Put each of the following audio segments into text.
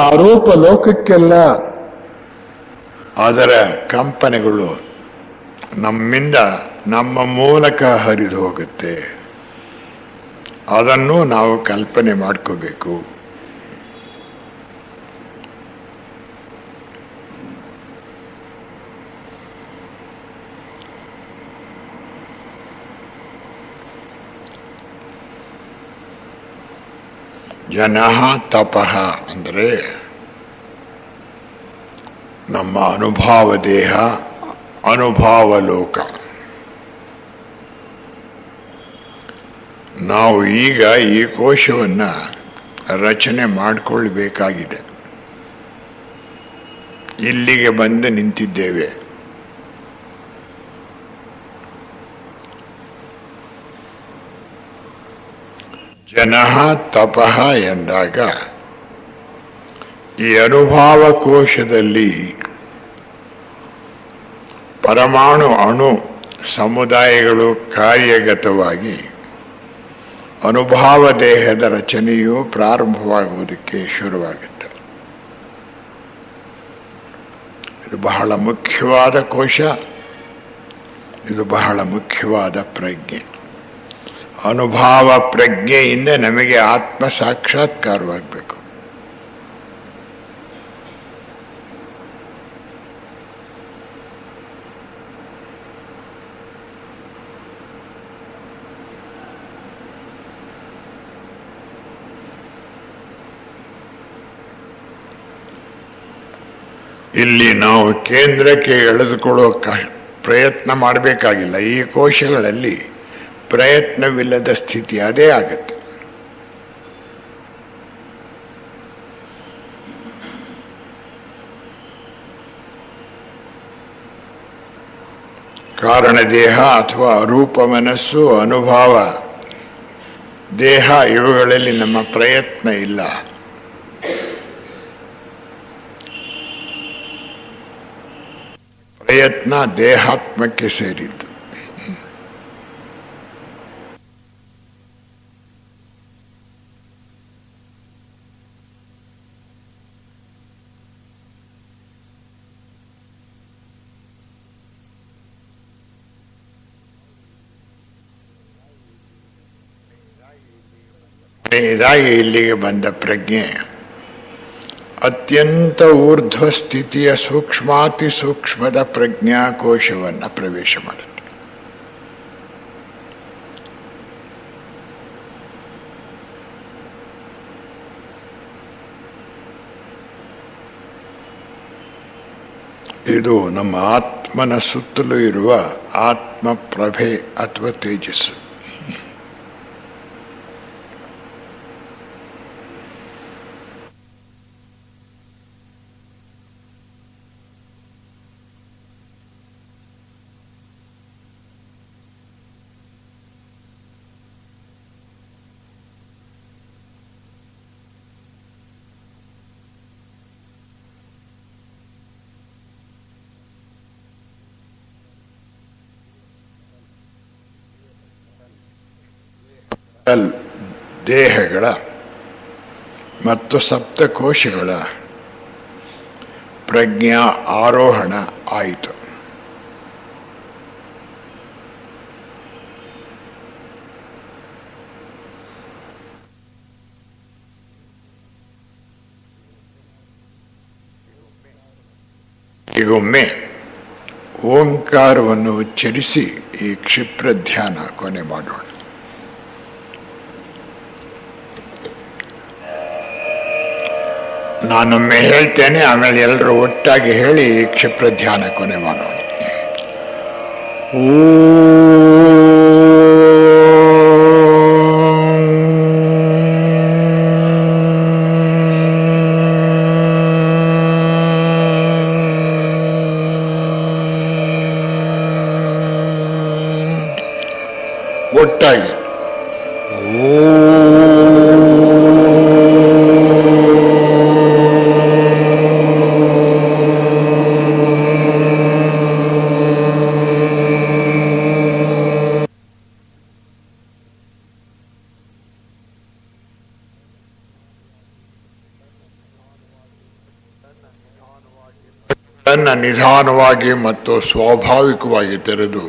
ಆರೋಪ ಲೋಕಕ್ಕೆಲ್ಲ ಅದರ ಕಂಪನೆಗಳು ನಮ್ಮಿಂದ ನಮ್ಮ ಮೂಲಕ ಹರಿದು ಹೋಗುತ್ತೆ. ಅದನ್ನು ನಾವು ಕಲ್ಪನೆ ಮಾಡ್ಕೋಬೇಕು. ಜನ ತಪಃ ಅಂದರೆ ನಮ್ಮ ಅನುಭಾವ ದೇಹ, ಅನುಭಾವ ಲೋಕ. ನಾವು ಈಗ ಈ ಕೋಶವನ್ನು ರಚನೆ ಮಾಡಿಕೊಳ್ಬೇಕಾಗಿದೆ. ಇಲ್ಲಿಗೆ ಬಂದು ನಿಂತಿದ್ದೇವೆ. ಜನ ತಪಃ ಎಂದಾಗ ಈ ಅನುಭಾವ ಕೋಶದಲ್ಲಿ ಪರಮಾಣು ಅಣು ಸಮುದಾಯಗಳು ಕಾರ್ಯಗತವಾಗಿ ಅನುಭಾವ ದೇಹದ ರಚನೆಯು ಪ್ರಾರಂಭವಾಗುವುದಕ್ಕೆ ಶುರುವಾಗುತ್ತೆ. ಇದು ಬಹಳ ಮುಖ್ಯವಾದ ಕೋಶ, ಇದು ಬಹಳ ಮುಖ್ಯವಾದ ಪ್ರಜ್ಞೆ. ಅನುಭಾವ ಪ್ರಜ್ಞೆಯಿಂದ ನಮಗೆ ಆತ್ಮ ಸಾಕ್ಷಾತ್ಕಾರವಾಗಬೇಕು. ಇಲ್ಲಿ ನಾವು ಕೇಂದ್ರಕ್ಕೆ ಎಳೆದುಕೊಳ್ಳೋ ಕ ಪ್ರಯತ್ನ ಮಾಡಬೇಕಾಗಿಲ್ಲ. ಈ ಕೋಶಗಳಲ್ಲಿ ಪ್ರಯತ್ನವಿಲ್ಲದ ಸ್ಥಿತಿ ಅದೇ ಆಗುತ್ತೆ. ಕಾರಣ ದೇಹ ಅಥವಾ ರೂಪ ಮನಸ್ಸು, ಅನುಭವ, ದೇಹ ಇವುಗಳಲ್ಲಿ ನಮ್ಮ ಪ್ರಯತ್ನ ಇಲ್ಲ. ಪ್ರಯತ್ನ ದೇಹಾತ್ಮಕ್ಕೆ ಸೇರಿದ್ದು. ಇದಾಗಿ ಇಲ್ಲಿಗೆ ಬಂದ ಪ್ರಜ್ಞೆ. ಅತ್ಯಂತ ಊರ್ಧ್ವ ಸ್ಥಿತಿಯ ಸೂಕ್ಷ್ಮಾತಿ ಸೂಕ್ಷ್ಮದ ಪ್ರಜ್ಞಾಕೋಶವನ್ನು ಪ್ರವೇಶ ಮಾಡುತ್ತೆ. ಇದು ನಮ್ಮ ಆತ್ಮನ ಸುತ್ತಲೂ ಇರುವ ಆತ್ಮ ಪ್ರಭೆ ಅಥವಾ ತೇಜಸ್ಸು. ಅಲ್ ದೇಹಗಳ ಮತ್ತು ಸಪ್ತಕೋಶಗಳ ಪ್ರಜ್ಞಾ ಆರೋಹಣ ಆಯಿತು. ಈಗೊಮ್ಮೆ ಓಂಕಾರವನ್ನು ಉಚ್ಚರಿಸಿ ಈ ಕ್ಷಿಪ್ರ ಧ್ಯಾನ ಕೊನೆ ಮಾಡೋಣ. ನಾನೊಮ್ಮೆ ಹೇಳ್ತೇನೆ ಆಮೇಲೆ ಎಲ್ಲರೂ ಒಟ್ಟಾಗಿ ಹೇಳಿ ಕ್ಷಿಪ್ರ ಧ್ಯಾನ ಕೊನೆ ಮಾಡೋಣ. ಒಟ್ಟಾಗಿ. ಕಣ್ಣನ್ನು ನಿಧಾನವಾಗಿ ಮತ್ತು ಸ್ವಾಭಾವಿಕವಾಗಿ ತೆರೆದು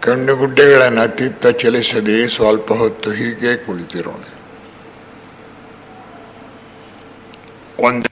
ಕಣ್ಣುಗುಡ್ಡೆಗಳನ್ನು ತಿತ್ತ ಚಲಿಸದೆ ಸ್ವಲ್ಪ ಹೊತ್ತು ಹೀಗೆ ಕುಳಿತಿರೋಣ. ಒಂದು